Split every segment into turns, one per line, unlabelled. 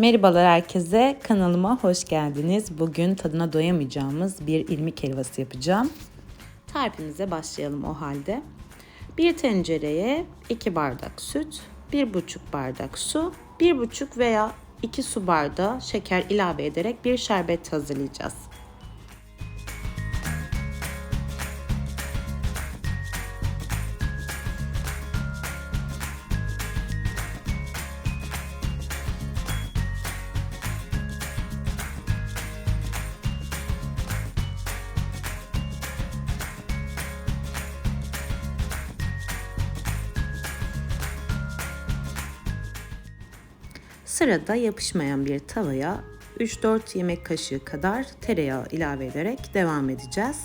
Merhabalar herkese, kanalıma hoş geldiniz. Bugün tadına doyamayacağımız bir irmik helvası yapacağım. Tarifimize başlayalım o halde. Bir tencereye 2 bardak süt, 1,5 bardak su, 1,5 veya 2 su bardağı şeker ilave ederek bir şerbet hazırlayacağız. Sırada yapışmayan bir tavaya 3-4 yemek kaşığı kadar tereyağı ilave ederek devam edeceğiz.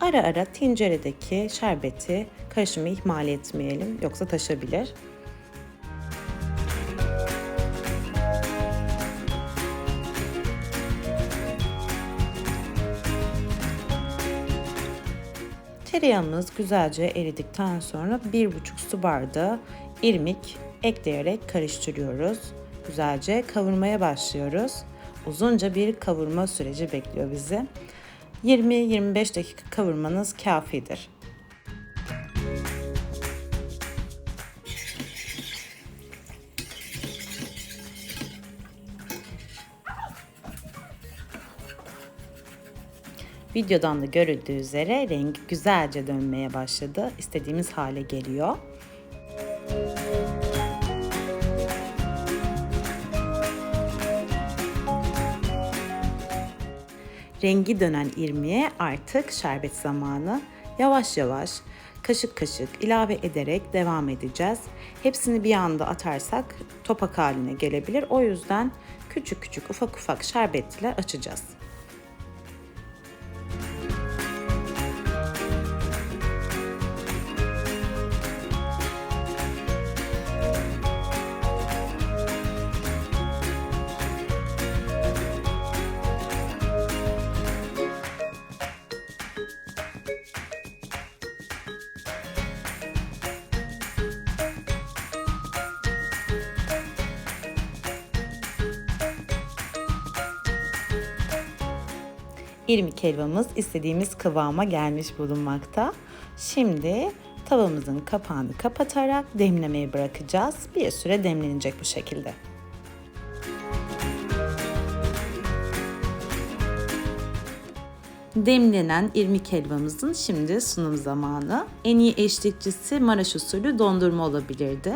Ara ara tenceredeki şerbeti karışımı ihmal etmeyelim yoksa taşabilir. Tereyağımız güzelce eridikten sonra 1,5 su bardağı irmik ekleyerek karıştırıyoruz. Güzelce kavurmaya başlıyoruz. Uzunca bir kavurma süreci bekliyor bizi. 20-25 dakika kavurmanız kafidir. Videodan da görüldüğü üzere rengi güzelce dönmeye başladı. İstediğimiz hale geliyor. Rengi dönen irmiğe artık şerbet zamanı. Yavaş yavaş kaşık kaşık ilave ederek devam edeceğiz. Hepsini bir anda atarsak topak haline gelebilir. O yüzden küçük küçük ufak ufak şerbetler açacağız. İrmik helvamız istediğimiz kıvama gelmiş bulunmakta. Şimdi tavamızın kapağını kapatarak demlemeye bırakacağız. Bir süre demlenecek bu şekilde. Demlenen irmik helvamızın şimdi sunum zamanı. En iyi eşlikçisi Maraş usulü dondurma olabilirdi.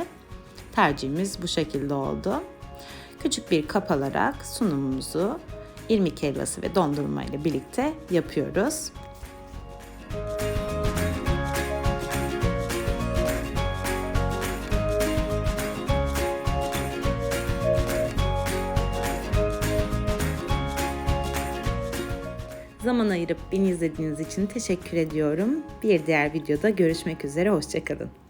Tercihimiz bu şekilde oldu. Küçük bir kap alarak sunumumuzu irmik helvası ve dondurma ile birlikte yapıyoruz. Zaman ayırıp beni izlediğiniz için teşekkür ediyorum. Bir diğer videoda görüşmek üzere, hoşçakalın.